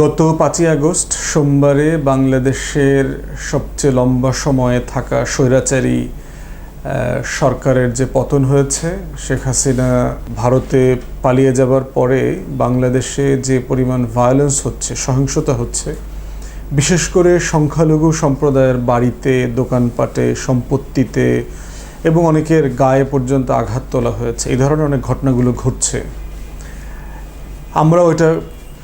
গত পাঁচই আগস্ট সোমবারে বাংলাদেশের সবচেয়ে লম্বা সময়ে থাকা স্বৈরাচারী সরকারের যে পতন হয়েছে, শেখ হাসিনা ভারতে পালিয়ে যাবার পরে বাংলাদেশে যে পরিমাণ ভায়োলেন্স হচ্ছে, সহিংসতা হচ্ছে, বিশেষ করে সংখ্যালঘু সম্প্রদায়ের বাড়িতে, দোকানপাটে, সম্পত্তিতে এবং অনেকের গায়ে পর্যন্ত আঘাত তোলা হয়েছে। এই ধরনের অনেক ঘটনাগুলো ঘটছে। আমরাও এটা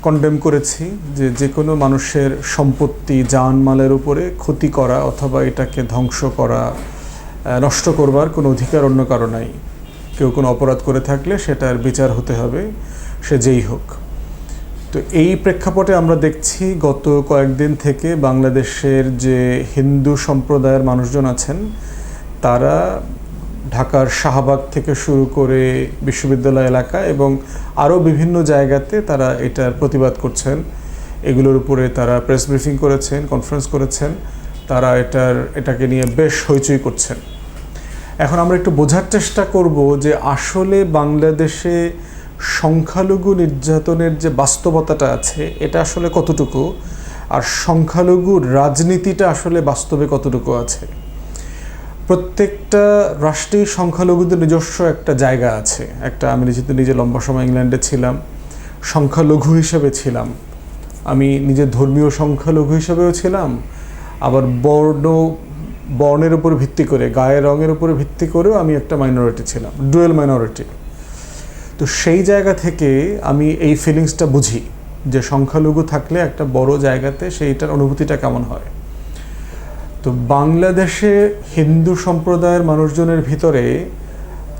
কন্ডেম করেছি যে যে কোনো মানুষের সম্পত্তি, জানমালের উপরে ক্ষতি করা অথবা এটাকে ধ্বংস করা নষ্ট করবার কোনো অধিকার অন্য কারও নাই। কেউ কোনো অপরাধ করে থাকলে সেটার বিচার হতে হবে, সে যেই হোক। তো এই প্রেক্ষাপটে আমরা দেখছি গত কয়েকদিন থেকে বাংলাদেশের যে হিন্দু সম্প্রদায়ের মানুষজন আছেন, তারা ঢাকার শাহবাগ থেকে শুরু করে বিশ্ববিদ্যালয় এলাকা এবং আরও বিভিন্ন জায়গাতে তারা এটার প্রতিবাদ করছেন। এগুলোর উপরে তারা প্রেস ব্রিফিং করেছেন, কনফারেন্স করেছেন। তারা এটার, এটাকে নিয়ে বেশ হইচই করছেন। এখন আমরা একটু বোঝার চেষ্টা করব যে আসলে বাংলাদেশে সংখ্যালঘু নির্যাতনের যে বাস্তবতাটা আছে, এটা আসলে কতটুকু? আর সংখ্যালঘু রাজনীতিটা আসলে বাস্তবে কতটুকু আছে? প্রত্যেকটা রাষ্ট্রেই সংখ্যালঘুদের নিজস্ব একটা জায়গা আছে। একটা আমি যেহেতু নিজে লম্বা সময় ইংল্যান্ডে ছিলাম, সংখ্যালঘু হিসেবে ছিলাম। আমি নিজের ধর্মীয় সংখ্যালঘু হিসেবেও ছিলাম, আবার বর্ণ, বর্ণের উপর ভিত্তি করে, গায়ের রঙের উপর ভিত্তি করেও আমি একটা মাইনরিটি ছিলাম ডুয়েল মাইনরিটি তো সেই জায়গা থেকে আমি এই ফিলিংসটা বুঝি যে সংখ্যালঘু থাকলে একটা বড় জায়গাতে সেইটার অনুভূতিটা কেমন হয়। তো বাংলাদেশে হিন্দু সম্প্রদায়ের মানুষজনের ভিতরে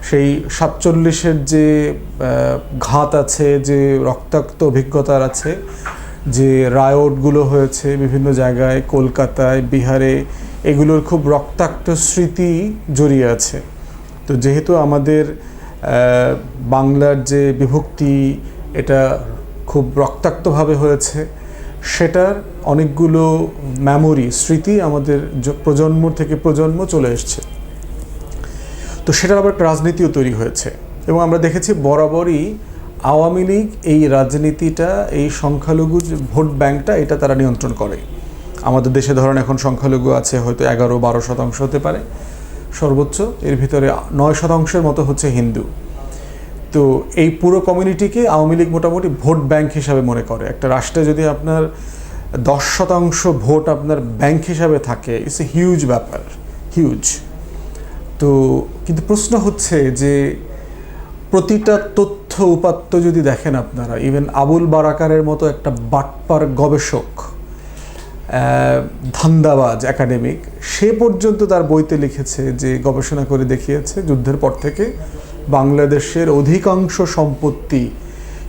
সেই সাতচল্লিশের যে ঘাত আছে, যে রক্তাক্ত অভিজ্ঞতার আছে, যে রায়টগুলো হয়েছে বিভিন্ন জায়গায়, কলকাতায়, বিহারে, এগুলোর খুব রক্তাক্ত স্মৃতি জড়িয়ে আছে। তো যেহেতু আমাদের বাংলার যে বিভক্তি, এটা খুব রক্তাক্তভাবে হয়েছে সেটার অনেকগুলো মেমোরি স্মৃতি আমাদের প্রজন্ম থেকে প্রজন্ম চলে এসছে। তো সেটার আবার একটা রাজনীতিও তৈরি হয়েছে এবং আমরা দেখেছি বরাবরই আওয়ামী লীগ এই রাজনীতিটা, এই সংখ্যালঘু ভোট ব্যাংকটা, এটা তারা নিয়ন্ত্রণ করে। আমাদের দেশে ধরেন এখন সংখ্যালঘু আছে হয়তো এগারো বারো শতাংশ হতে পারে। সর্বোচ্চ এর ভিতরে নয় শতাংশের মতো হচ্ছে হিন্দু। তো এই পুরো কমিউনিটিকে আওয়ামী লীগ মোটামুটি ভোট ব্যাংক হিসাবে মনে করে। একটা রাষ্ট্রে যদি আপনার দশ শতাংশ ভোট আপনার ব্যাংক হিসাবে থাকে ইটস এ হিউজ ব্যাপার হিউজ তো কিন্তু প্রশ্ন হচ্ছে যে প্রতিটা তথ্য উপাত্ত যদি দেখেন আপনারা ইভেন আবুল বারাকারের মতো একটা বাটপার গবেষক ধান্দাবাজ একাডেমিক সে পর্যন্ত তার বইতে লিখেছে যে, গবেষণা করে দেখিয়েছে যুদ্ধের পর থেকে বাংলাদেশের অধিকাংশ সম্পত্তি,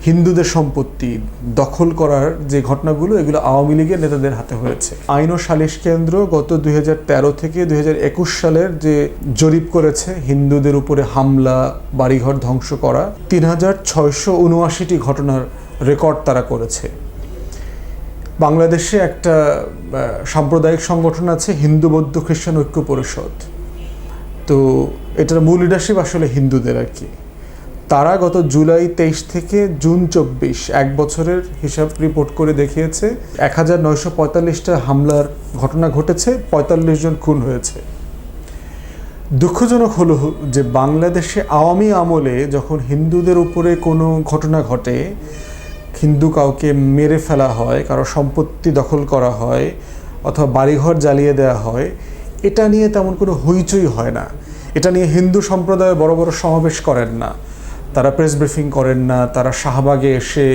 হিন্দুদের সম্পত্তি দখল করার যে ঘটনাগুলো, এগুলো আওয়ামী লীগের নেতাদের হাতে হয়েছে। আইন ও সালিশ কেন্দ্র গত দু হাজার তেরো থেকে দু হাজার একুশ সালের যে জরিপ করেছে, হিন্দুদের উপরে হামলা, বাড়িঘর ধ্বংস করা, তিন হাজার ছয়শো উনআশিটি ঘটনার রেকর্ড তারা করেছে। বাংলাদেশে একটা সাম্প্রদায়িক সংগঠন আছে, হিন্দু বৌদ্ধ খ্রিস্টান ঐক্য পরিষদ। তো এটার মূল লিডারশিপ আসলে হিন্দুদের আর কি। তারা গত জুলাই তেইশ থেকে জুন চব্বিশ এক বছরের হিসাব রিপোর্ট করে দেখিয়েছে, এক হাজার নয়শো পঁয়তাল্লিশটা হামলার ঘটনা ঘটেছে, পঁয়তাল্লিশ জন খুন হয়েছে। দুঃখজনক হলো যে বাংলাদেশে আওয়ামী আমলে যখন হিন্দুদের উপরে কোনো ঘটনা ঘটে, হিন্দু কাউকে মেরে ফেলা হয়, কারও সম্পত্তি দখল করা হয়, অথবা বাড়িঘর জ্বালিয়ে দেওয়া হয়, এটা নিয়ে তেমন কোনো হইচই হয় না। এটা নিয়ে হিন্দু সম্প্রদায় বড় বড় সমাবেশ করেন না। তারা প্রেস ব্রিফিং করেন না, তারা শাহবাগে এসে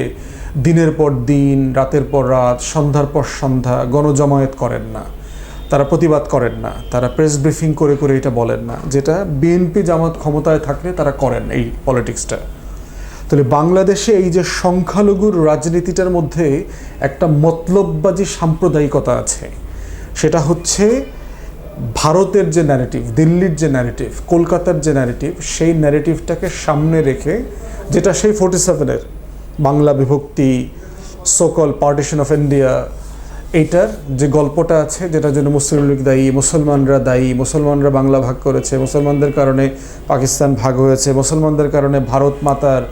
দিনের পর দিন, রাতের পর রাত, সন্ধ্যার পর সন্ধ্যা গণজমায়েত করেন না। তারা প্রতিবাদ করেন না। তারা প্রেস ব্রিফিং করে করে এটা বলেন না। যেটা বিএনপি জামাত ক্ষমতায় থাকলে তারা করেন এই পলিটিক্সটা তাহলে বাংলাদেশে এই যে সংখ্যালঘুর রাজনীতিটার মধ্যে একটা মতলববাজি সাম্প্রদায়িকতা আছে। সেটা হচ্ছে ভারতের যে ন্যারেটিভ দিল্লির যে ন্যারেটিভ কলকাতার যে ন্যারেটিভ সেই ন্যারেটিভটাকে সামনে রেখে যেটা সেই ফোর্টি সেভেনের বাংলা বিভক্তি সোকল পার্টিশন অফ ইন্ডিয়া এইটার যে গল্পটা আছে, যেটার জন্য মুসলিম লীগ দায়ী, মুসলমানরা দায়ী, মুসলমানরা বাংলা ভাগ করেছে, মুসলমানদের কারণে পাকিস্তান ভাগ হয়েছে, মুসলমানদের কারণে ভারত মাতার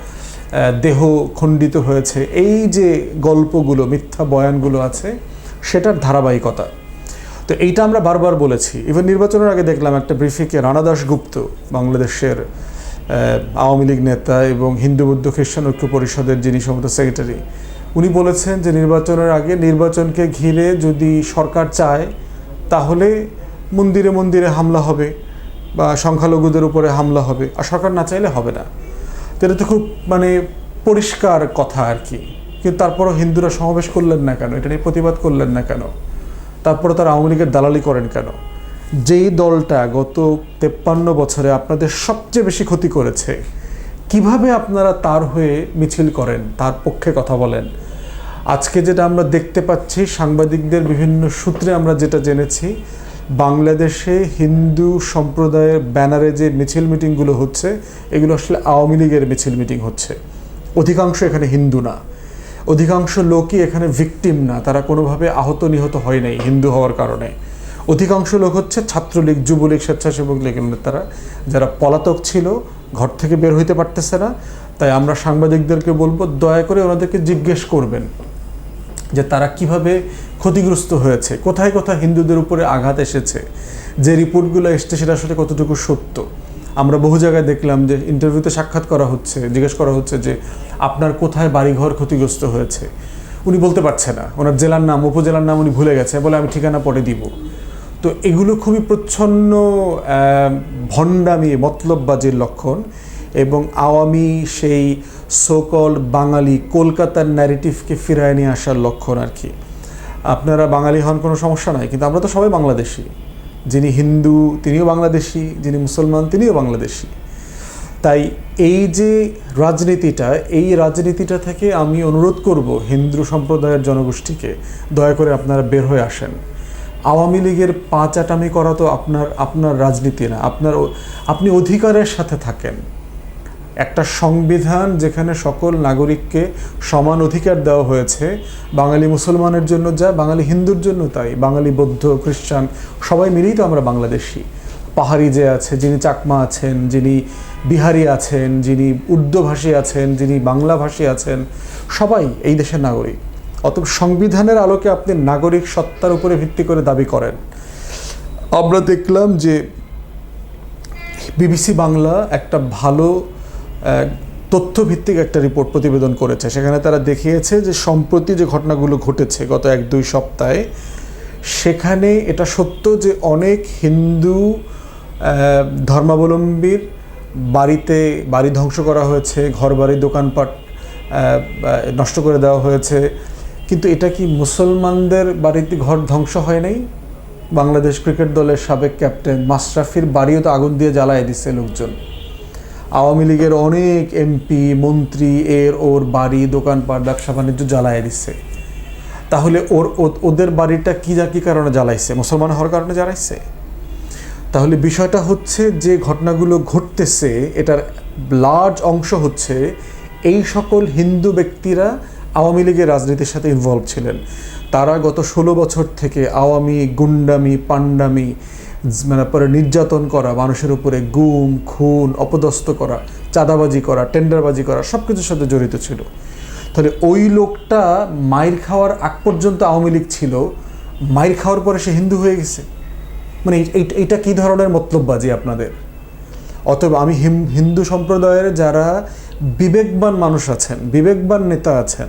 দেহ খণ্ডিত হয়েছে। এই যে গল্পগুলো, মিথ্যা বয়ানগুলো আছে, সেটার ধারাবাহিকতা। তো এইটা আমরা বারবার বলেছি। ইভেন নির্বাচনের আগে দেখলাম একটা ব্রিফিকে রানা দাশগুপ্ত, বাংলাদেশের আওয়ামী লীগ নেতা এবং হিন্দু বৌদ্ধ খ্রিস্টান ঐক্য পরিষদের যিনি সমস্ত সেক্রেটারি, উনি বলেছেন যে নির্বাচনের আগে নির্বাচনকে ঘিরে যদি সরকার চায়, তাহলে মন্দিরে মন্দিরে হামলা হবে বা সংখ্যালঘুদের উপরে হামলা হবে। আর সরকার না চাইলে হবে না। তো এটা তো খুব মানে পরিষ্কার কথা আর কি। কিন্তু তারপরও হিন্দুরা সমাবেশ করলেন না কেন? এটা নিয়ে প্রতিবাদ করলেন না কেন? তারপরে তারা আওয়ামী লীগের দালালি করেন কেন? যেই দলটা গত তেপ্পান্ন বছরে আপনাদের সবচেয়ে বেশি ক্ষতি করেছে, কীভাবে আপনারা তার হয়ে মিছিল করেন, তার পক্ষে কথা বলেন? আজকে যেটা আমরা দেখতে পাচ্ছি, সাংবাদিকদের বিভিন্ন সূত্রে আমরা যেটা জেনেছি, বাংলাদেশে হিন্দু সম্প্রদায়ের ব্যানারে যে মিছিল মিটিংগুলো হচ্ছে, এগুলো আসলে আওয়ামী লীগের মিছিল মিটিং হচ্ছে। অধিকাংশ এখানে হিন্দু না। অধিকাংশ লোকই এখানে ভিকটিম না, তারা কোনোভাবে আহত নিহত হয় নাই, হিন্দু হওয়ার কারণে। অধিকাংশ লোক হচ্ছে ছাত্রলীগ, যুবলীগ, স্বেচ্ছাসেবক লীগের নেতারা। যারা পলাতক ছিল, ঘর থেকে বের হইতে পারতেছে না। তাই আমরা সাংবাদিকদেরকে বলব, দয়া করে ওনাদেরকে জিজ্ঞেস করবেন যে তারা কীভাবে ক্ষতিগ্রস্ত হয়েছে, কোথায় কোথায় হিন্দুদের উপরে আঘাত এসেছে, যে রিপোর্টগুলো এসছে সেটা আসলে কতটুকু সত্য। আমরা বহু জায়গায় দেখলাম যে ইন্টারভিউতে সাক্ষাৎ করা হচ্ছে, জিজ্ঞেস করা হচ্ছে যে আপনার কোথায় বাড়িঘর ক্ষতিগ্রস্ত হয়েছে? উনি বলতে পারছে না। ওনার জেলার নাম, উপজেলার নাম উনি ভুলে গেছে, বলে আমি ঠিকানা পরে দিব। তো এগুলো খুবই প্রচ্ছন্ন ভণ্ডামি, মতলববাজির লক্ষণ এবং আওয়ামী সেই সোকল বাঙালি কলকাতার ন্যারেটিভকে ফিরায় নিয়ে আসার লক্ষণ আর কি। আপনারা বাঙালি হন কোনো সমস্যা নাই, কিন্তু আমরা তো সবাই বাংলাদেশি। যিনি হিন্দু, তিনিও বাংলাদেশি, যিনি মুসলমান, তিনিও বাংলাদেশি। তাই এই যে রাজনীতিটা, এই রাজনীতিটা থেকে আমি অনুরোধ করব হিন্দু সম্প্রদায়ের জনগোষ্ঠীকে, দয়া করে আপনারা বের হয়ে আসেন। আওয়ামী লীগের পাঁচ আটামি করা তো আপনার আপনার রাজনীতি না, আপনার আপনি অধিকারের সাথে থাকেন। একটা সংবিধান যেখানে সকল নাগরিককে সমান অধিকার দেওয়া হয়েছে। বাঙালি মুসলমানের জন্য যা, বাঙালি হিন্দুর জন্য তাই। বাঙালি, বৌদ্ধ, খ্রিস্টান, সবাই মিলেই তো আমরা বাংলাদেশি। পাহাড়ি যে আছে যিনি চাকমা আছেন, যিনি বিহারি আছেন, যিনি উর্দুভাষী আছেন, যিনি বাংলাভাষী আছেন, সবাই এই দেশের নাগরিক। অতএব সংবিধানের আলোকে আপনি নাগরিক সত্তার উপরে ভিত্তি করে দাবি করেন। আমরা দেখলাম যে বিবিসি বাংলা একটা ভালো তথ্যভিত্তিক একটা রিপোর্ট প্রতিবেদন করেছে। সেখানে তারা দেখিয়েছে যে সম্প্রতি যে ঘটনাগুলো ঘটেছে গত এক দুই সপ্তাহে, সেখানে এটা সত্য যে অনেক হিন্দু ধর্মাবলম্বীর বাড়িতে বাড়ি ধ্বংস করা হয়েছে ঘর বাড়ি দোকানপাট নষ্ট করে দেওয়া হয়েছে। কিন্তু এটা কি মুসলমানদের বাড়িতে ঘর ধ্বংস হয় নাই? বাংলাদেশ ক্রিকেট দলের সাবেক ক্যাপ্টেন মাশরাফির বাড়িও তো আগুন দিয়ে জ্বালায় দিচ্ছে লোকজন। আওয়ামী লীগের অনেক এমপি, মন্ত্রী এর ওর বাড়ি, দোকানপাট, ব্যবসা বাণিজ্য জ্বালায় দিচ্ছে তাহলে ওর ওদের বাড়িটা কী যা, কী কারণে জ্বালাইছে? মুসলমান হওয়ার কারণে জ্বালাইছে? তাহলে বিষয়টা হচ্ছে যে ঘটনাগুলো ঘটতেছে, এটার লার্জ অংশ হচ্ছে এই সকল হিন্দু ব্যক্তিরা আওয়ামী লীগের রাজনীতির সাথে ইনভলভ ছিলেন। তারা গত ষোলো বছর থেকে আওয়ামী, গুন্ডামি পান্ডামি মানে পরে নির্যাতন করা, মানুষের উপরে গুম, খুন, অপদস্থ করা, চাঁদাবাজি করা, টেন্ডারবাজি করা সব কিছুর সাথে জড়িত ছিল। তাহলে ওই লোকটা মায়ের খাওয়ার আগ পর্যন্ত আওয়ামী লীগ ছিল, মায়ের খাওয়ার পরে সে হিন্দু হয়ে গেছে। মানে এইটা কী ধরনের মতলববাজি আপনাদের? অতএব আমি হিন্দু সম্প্রদায়ের যারা বিবেকবান মানুষ আছেন, বিবেকবান নেতা আছেন,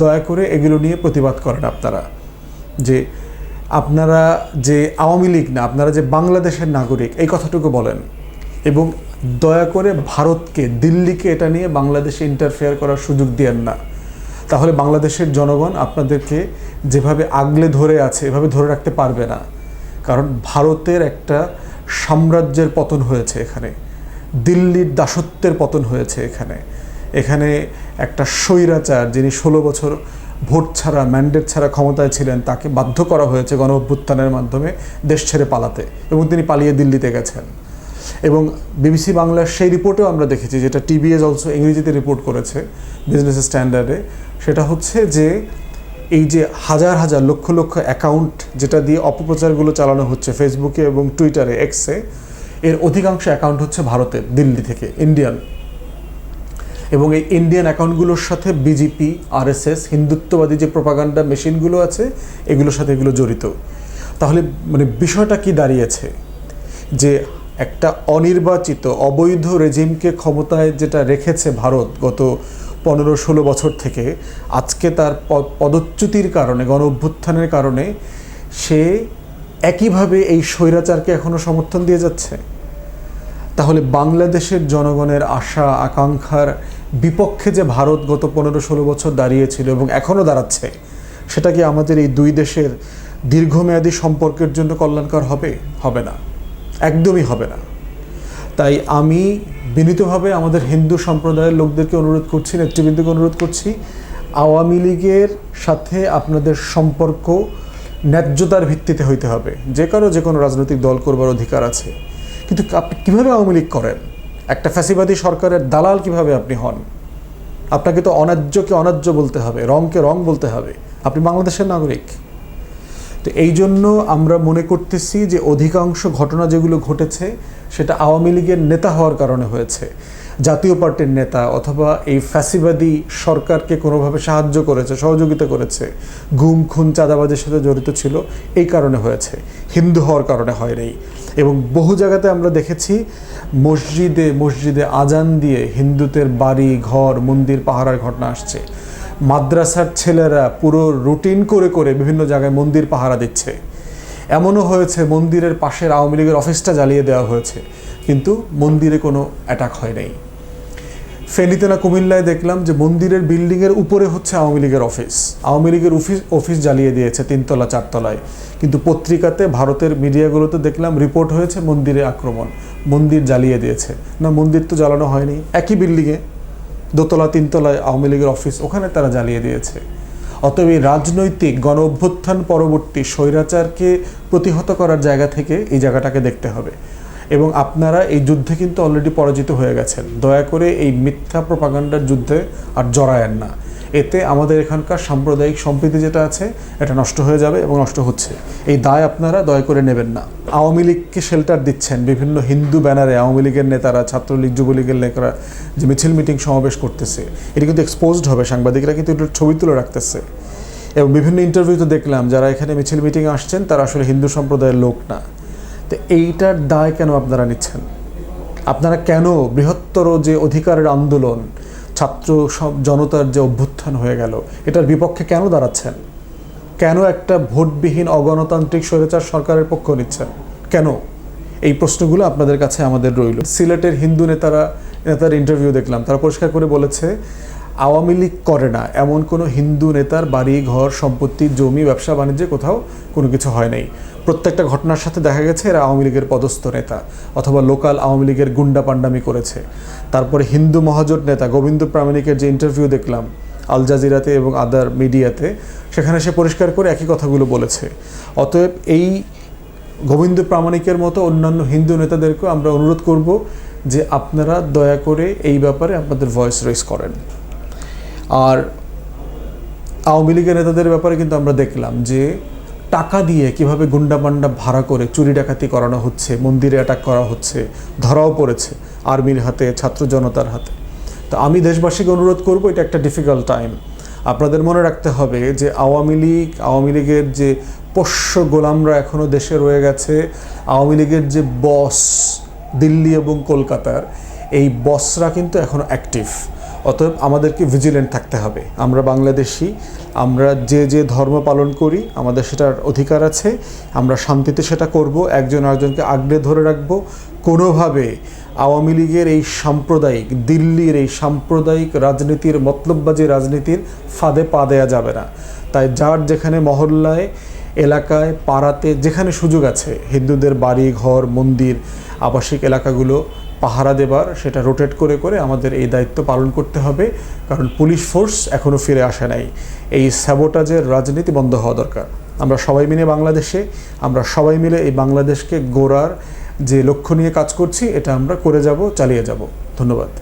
দয়া করে এগুলো নিয়ে প্রতিবাদ করেন আপনারা। যে আপনারা যে আওয়ামী লীগ না, আপনারা যে বাংলাদেশের নাগরিক, এই কথাটুকু বলেন। এবং দয়া করে ভারতকে, দিল্লিকে এটা নিয়ে বাংলাদেশে ইন্টারফেয়ার করার সুযোগ দেন না। তাহলে বাংলাদেশের জনগণ আপনাদেরকে যেভাবে আগলে ধরে আছে, এভাবে ধরে রাখতে পারবে না। কারণ ভারতের একটা সাম্রাজ্যের পতন হয়েছে এখানে। দিল্লির দাসত্বের পতন হয়েছে এখানে। এখানে একটা স্বৈরাচার যিনি ষোলো বছর ভোট ছাড়া ম্যান্ডেট ছাড়া ক্ষমতায় ছিলেন, তাকে বাধ্য করা হয়েছে গণ অভ্যুত্থানের মাধ্যমে দেশ ছেড়ে পালাতে এবং তিনি পালিয়ে দিল্লিতে গেছেন। এবং বিবিসি বাংলার সেই রিপোর্টেও আমরা দেখেছি, যেটা টিবিএস অলসো ইংরেজিতে রিপোর্ট করেছে বিজনেস স্ট্যান্ডার্ডে, সেটা হচ্ছে যে এই যে হাজার হাজার লক্ষ লক্ষ অ্যাকাউন্ট যেটা দিয়ে অপপ্রচারগুলো চালানো হচ্ছে ফেসবুকে এবং টুইটারে এক্সে এর অধিকাংশ অ্যাকাউন্ট হচ্ছে ভারতের, দিল্লি থেকে, ইন্ডিয়ান। এবং এই ইন্ডিয়ান অ্যাকাউন্টগুলোর সাথে বিজেপি আরএসএস হিন্দুত্ববাদী যে প্রপাগান্ডা মেশিনগুলো আছে, এগুলোর সাথে এগুলো জড়িত। তাহলে মানে বিষয়টা কি দাঁড়িয়েছে? যে একটা অনির্বাচিত, অবৈধ রেজিমকে ক্ষমতায় যেটা রেখেছে ভারত গত পনেরো ষোলো বছর থেকে, আজকে তার পদচ্যুতির কারণে, গণ অভ্যুত্থানের কারণে সে একইভাবে এই স্বৈরাচারকে এখনও সমর্থন দিয়ে যাচ্ছে? তাহলে বাংলাদেশের জনগণের আশা, আকাঙ্ক্ষার বিপক্ষে যে ভারত গত পনেরো ষোলো বছর দাঁড়িয়েছিল এবং এখনও দাঁড়াচ্ছে, সেটা কি আমাদের এই দুই দেশের দীর্ঘমেয়াদী সম্পর্কের জন্য কল্যাণকর হবে? হবে না। একদমই হবে না। তাই আমি বিনীতভাবে আমাদের হিন্দু সম্প্রদায়ের লোকদেরকে অনুরোধ করছি, নেতৃবৃন্দকে অনুরোধ করছি, আওয়ামী লীগের সাথে আপনাদের সম্পর্ক ন্যায্যতার ভিত্তিতে হইতে হবে। যে কারও যে কোনো রাজনৈতিক দল করবার অধিকার আছে। কিন্তু আপনি কীভাবে আওয়ামী লীগ করেন? একটা ফ্যাসিবাদী সরকারের দালাল কীভাবে আপনি হন? আপনাকে তো অন্যায্যকে অন্যায্য বলতে হবে, রংকে রং বলতে হবে। আপনি বাংলাদেশের নাগরিক। তো এই জন্য আমরা মনে করতেছি যে অধিকাংশ ঘটনা যেগুলো ঘটেছে, সেটা আওয়ামী লীগের নেতা হওয়ার কারণে হয়েছে। জাতীয় পার্টির নেতা অথবা এই ফ্যাসিবাদী সরকারকে কোনোভাবে সাহায্য করেছে, সহযোগিতা করেছে, গুম, খুন, চাঁদাবাজের সাথে জড়িত ছিল, এই কারণে হয়েছে। হিন্দু হওয়ার কারণে হয় নাই এবং বহু জায়গাতে আমরা দেখেছি মসজিদে মসজিদে আজান দিয়ে হিন্দুদের বাড়ি, ঘর, মন্দির পাহারার ঘটনা আসছে। মাদ্রাসার ছেলেরা পুরো রুটিন করে করে বিভিন্ন জায়গায় মন্দির পাহারা দিচ্ছে। এমনও হয়েছে মন্দিরের পাশের আওয়ামী লীগের অফিসটা জ্বালিয়ে দেওয়া হয়েছে। কিন্তু মন্দিরে কোনো অ্যাটাক হয় নাই। ফেনীতে না কুমিল্লায় দেখলাম যে মন্দিরের বিল্ডিংয়ের উপরে হচ্ছে আওয়ামী লীগের অফিস। আওয়ামী লীগের অফিস অফিস জ্বালিয়ে দিয়েছে তিনতলা, চারতলায়। কিন্তু পত্রিকাতে, ভারতের মিডিয়াগুলোতে দেখলাম রিপোর্ট হয়েছে মন্দিরে আক্রমণ। মন্দির জ্বালিয়ে দিয়েছে। না, মন্দির তো জ্বালানো হয়নি। একই বিল্ডিংয়ে, দোতলা, তিনতলায় আওয়ামী লীগের অফিস, ওখানে তারা জ্বালিয়ে দিয়েছে। অতএব এই রাজনৈতিক গণ অভ্যুত্থান পরবর্তী স্বৈরাচারকে প্রতিহত করার জায়গা থেকে এই জায়গাটাকে দেখতে হবে। এবং আপনারা এই যুদ্ধে কিন্তু অলরেডি পরাজিত হয়ে গেছেন। দয়া করে এই মিথ্যা প্রপাগান্ডার যুদ্ধে আর জড়ায়েন না। এতে আমাদের এখানকার সাম্প্রদায়িক সম্প্রীতি যেটা আছে, এটা নষ্ট হয়ে যাবে এবং নষ্ট হচ্ছে। এই দায় আপনারা দয়া করে নেবেন না। আওয়ামী লীগকে শেল্টার দিচ্ছেন বিভিন্ন হিন্দু ব্যানারে। আওয়ামী লীগের নেতারা, ছাত্রলীগ, যুবলীগের নেতারা যে মিছিল মিটিং সমাবেশ করতেছে। এটা কিন্তু এক্সপোজড হবে। সাংবাদিকরা কিন্তু এটার ছবি তুলে রাখতেছে। এবং বিভিন্ন ইন্টারভিউতে দেখলাম, যারা এখানে মিছিল মিটিং আসছেন, তারা আসলে হিন্দু সম্প্রদায়ের লোক না। তো এইটার দায় কেন আপনারা নিচ্ছেন? আপনারা কেন বৃহত্তর যে অধিকারের আন্দোলন, ছাত্র সব জনতার যে অভ্যুত্থান হয়ে গেল, এটার বিপক্ষে কেন দাঁড়াচ্ছেন? কেন একটা ভোটবিহীন অগণতান্ত্রিক স্বৈরাচার সরকারের পক্ষ নিচ্ছেন? কেন? এই প্রশ্নগুলো আপনাদের কাছে আমাদের রইল। সিলেটের হিন্দু নেতারা, নেতার ইন্টারভিউ দেখলাম, তারা পরিষ্কার করে বলেছে আওয়ামী লীগ করে না। এমন কোনো হিন্দু নেতার বাড়ি, ঘর, সম্পত্তি, জমি, ব্যবসা, বাণিজ্যে কোথাও কোনো কিছু হয় নাই। প্রত্যেকটা ঘটনার সাথে দেখা গেছে এরা আওয়ামী লীগের পদস্থ নেতা অথবা লোকাল আওয়ামী লীগের গুন্ডা পাণ্ডামি করেছে। তারপরে হিন্দু মহাজোট নেতা গোবিন্দ প্রামাণিকের যে ইন্টারভিউ দেখলাম আল জাজিরাতে এবং আদার মিডিয়াতে সেখানে সে পরিষ্কার করে একই কথাগুলো বলেছে। অতএব এই গোবিন্দ প্রামাণিকের মতো অন্যান্য হিন্দু নেতাদেরকেও আমরা অনুরোধ করব যে আপনারা দয়া করে এই ব্যাপারে আপনাদের ভয়েস রেস করেন। আর আওয়ামী লীগের নেতাদের ব্যাপারে কিন্তু আমরা দেখলাম যে টাকা দিয়ে কীভাবে গুন্ডাপান্ডা ভাড়া করে চুরি ডাকাতি করানো হচ্ছে, মন্দিরে অ্যাটাক করা হচ্ছে, ধরাও পড়েছে আর্মির হাতে, ছাত্র জনতার হাতে। তো আমি দেশবাসীকে অনুরোধ করব, এটা একটা ডিফিকাল্ট টাইম আপনাদের মনে রাখতে হবে যে আওয়ামী লীগ, আওয়ামী লীগের যে পোষ্য গোলামরা এখনও দেশে রয়ে গেছে, আওয়ামী লীগের যে বস দিল্লি এবং কলকাতার, এই বসরা কিন্তু এখনও অ্যাক্টিভ অতএব আমাদেরকে ভিজিলেন্ট থাকতে হবে। আমরা বাংলাদেশি, আমরা যে যে ধর্ম পালন করি, আমাদের সেটার অধিকার আছে, আমরা শান্তিতে সেটা করব, একজন আরেকজনকে আগলে ধরে রাখব। কোনোভাবে আওয়ামী লীগের এই সাম্প্রদায়িক, দিল্লির এই সাম্প্রদায়িক রাজনীতির, মতলববাজি রাজনীতির ফাঁদে পা দেওয়া যাবে না। তাই যার যেখানে মহল্লায়, এলাকায়, পাড়াতে যেখানে সুযোগ আছে, হিন্দুদের বাড়ি ঘর মন্দির, আবাসিক এলাকাগুলো পাহারা দেবার, সেটা রোটেট করে করে আমাদের এই দায়িত্ব পালন করতে হবে। কারণ পুলিশ ফোর্স এখনও ফিরে আসে নাই। এই স্যাবোটাজের রাজনীতি বন্ধ হওয়া দরকার। আমরা সবাই মিলে বাংলাদেশে, আমরা সবাই মিলে এই বাংলাদেশকে গোড়ার যে লক্ষ্য নিয়ে কাজ করছি, এটা আমরা করে যাব, চালিয়ে যাব। ধন্যবাদ।